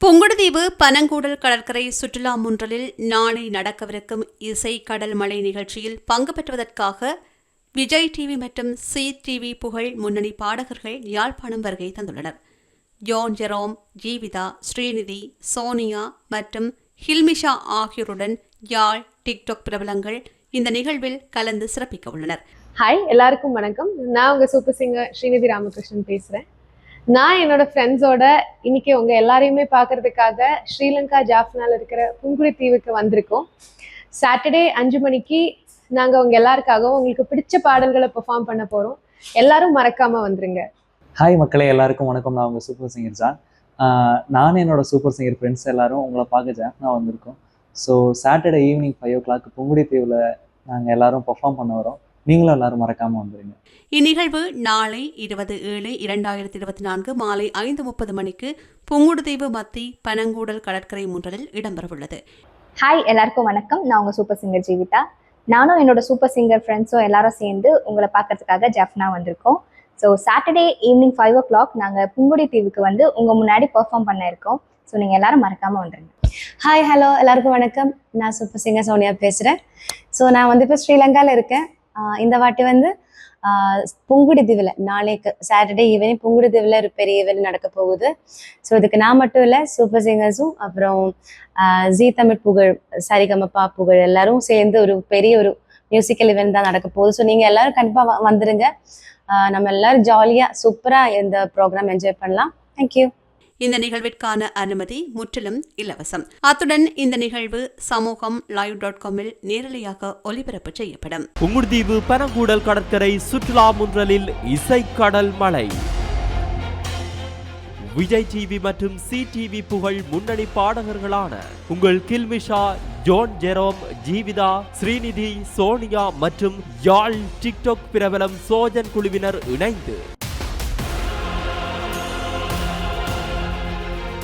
புங்குடுதீவு பனங்கூடல் கடற்கரை சுற்றுலா முன்றலில் நாளை நடக்கவிருக்கும் இசை கடல் மலை நிகழ்ச்சியில் பங்கு பெற்றுவதற்காக விஜய் டிவி மற்றும் சி டிவி புகழ் முன்னணி பாடகர்கள் யாழ்ப்பாணம் வருகை தந்துள்ளனர். ஜோன் ஜெரோம் ஜீவிதா ஸ்ரீநிதி சோனியா மற்றும் ஹில்மிஷா ஆகியோருடன் யாழ் டிக்டாக் பிரபலங்கள் இந்த நிகழ்வில் கலந்து சிறப்பிக்க உள்ளனர். ஹாய் எல்லாருக்கும் வணக்கம். நான் உங்க சூப்பர் சிங்கர் ஸ்ரீநிதி ராமகிருஷ்ணன் பேசுறேன். நான் என்னோட ஃப்ரெண்ட்ஸோட இன்னைக்கு உங்க எல்லாரையுமே பார்க்கறதுக்காக ஸ்ரீலங்கா ஜாஃப்னால இருக்கிற புங்குடி தீவுக்கு வந்திருக்கோம். சாட்டர்டே அஞ்சு மணிக்கு நாங்க உங்க எல்லாருக்காகவும் உங்களுக்கு பிடிச்ச பாடல்களை பெர்ஃபார்ம் பண்ண போறோம். எல்லாரும் மறக்காம வந்துருங்க. ஹாய் மக்களே எல்லாருக்கும் வணக்கம். நான் உங்கள் சூப்பர் சிங்கர் ஜான். நானும் நான் என்னோட சூப்பர் சிங்கர் ஃப்ரெண்ட்ஸ் எல்லாரும் உங்களை பார்க்க ஜாஃப்னா வந்திருக்கோம். So Saturday evening five o'clock Punkudi தீவில் நாங்கள் எல்லாரும் பெர்ஃபார்ம் பண்ண வரோம். நீங்களும் எல்லாரும் மறக்காமல் வந்துடுங்க இந்நிகழ்வு நாளை இருபது ஏழு இரண்டாயிரத்தி இருபத்தி நான்கு மாலை ஐந்து முப்பது மணிக்கு புங்குடுதீவு மத்தி பனங்கூடல் கடற்கரை முன்றலில் இடம்பெறவுள்ளது. ஹாய் எல்லாருக்கும் வணக்கம். நான் உங்க சூப்பர் சிங்கர் ஜீவிதா. நானும் என்னோட சூப்பர் சிங்கர் ஃப்ரெண்ட்ஸும் எல்லாரும் சேர்ந்து உங்களை பார்க்கறதுக்காக ஜெஃப்னா வந்திருக்கோம். So Saturday evening five o'clock நாங்கள் புங்குடி தீவுக்கு வந்து உங்கள் முன்னாடி பெர்ஃபார்ம் பண்ண இருக்கோம். ஸோ நீங்கள் எல்லாரும் மறக்காமல் வந்துருங்க. ஹாய் ஹலோ எல்லாருக்கும் வணக்கம். நான் சூப்பர் சிங்கர் சோனியா பேசுகிறேன் ஸோ நான் வந்து இப்போ ஸ்ரீலங்காவில் இருக்கேன். இந்த வாட்டி வந்து புங்குடி தீவில் நாளைக்கு சாட்டர்டே ஈவினிங் புங்குடி தீவில் ஒரு பெரிய ஈவெண்ட் நடக்க போகுது. ஸோ இதுக்கு நான் மட்டும் இல்லை சூப்பர் சிங்கர்ஸும் அப்புறம் ஜி ஜீ தமிழ் புகழ் சரிகமப்பா புகழ் எல்லாரும் சேர்ந்து ஒரு பெரிய ஒரு மியூசிக்கல் இவெண்ட் தான் நடக்க போகுது. ஸோ நீங்கள் எல்லாரும் கண்டிப்பாக வந்துருங்க. நம்ம எல்லாரும் ஜாலியாக சூப்பராக இந்த ப்ரோக்ராம் என்ஜாய் பண்ணலாம். தேங்க்யூ இந்த நிகழ்விற்கான அனுமதி முற்றிலும் இலவசம். அத்துடன் இந்த நிகழ்வு சமூகம் லைவ் டாட் காமில் நேரலையாக ஒளிபரப்பு செய்யப்படும். புங்குடுதீவு பனங்கூடல் கடற்கரை சுற்றுலா முன்றலில் இசைக்கடல் மலை விஜய் டிவி மற்றும் சி டிவி புகழ் முன்னணி பாடகர்களான உங்கள் கில்மிஷா ஜோன் ஜெரோம் ஜீவிதா ஸ்ரீநிதி சோனியா மற்றும் யாழ் டிக்டாக் பிரபலம் சோஜன் குழுவினர் இணைந்து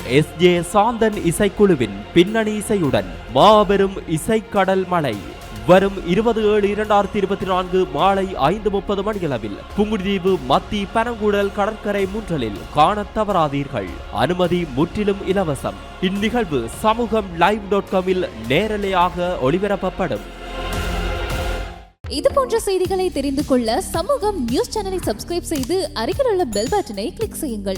எஸ். ஜே. சாந்தன் இசைக்குழுவின் பின்னணி இசையுடன் மாபெரும் இசைக்கடல் மலை வரும் இருபது ஏழு இரண்டாயிரத்தி இருபத்தி நான்கு மாலை ஐந்து முப்பது மணியளவில் புங்குடிதீவு மத்தி பனங்குடல் கடற்கரை முன்றலில் காண தவறாதீர்கள். அனுமதி முற்றிலும் இலவசம். இந்நிகழ்வு சமூகம் லைவ் டாட் காமில் நேரலையாக ஒளிபரப்பப்படும். இது போன்ற செய்திகளை தெரிந்து கொள்ள சமூகம் நியூஸ் சேனலை சப்ஸ்கிரைப் செய்து அருகில் உள்ள பெல் பட்டனை கிளிக் செய்யுங்கள்.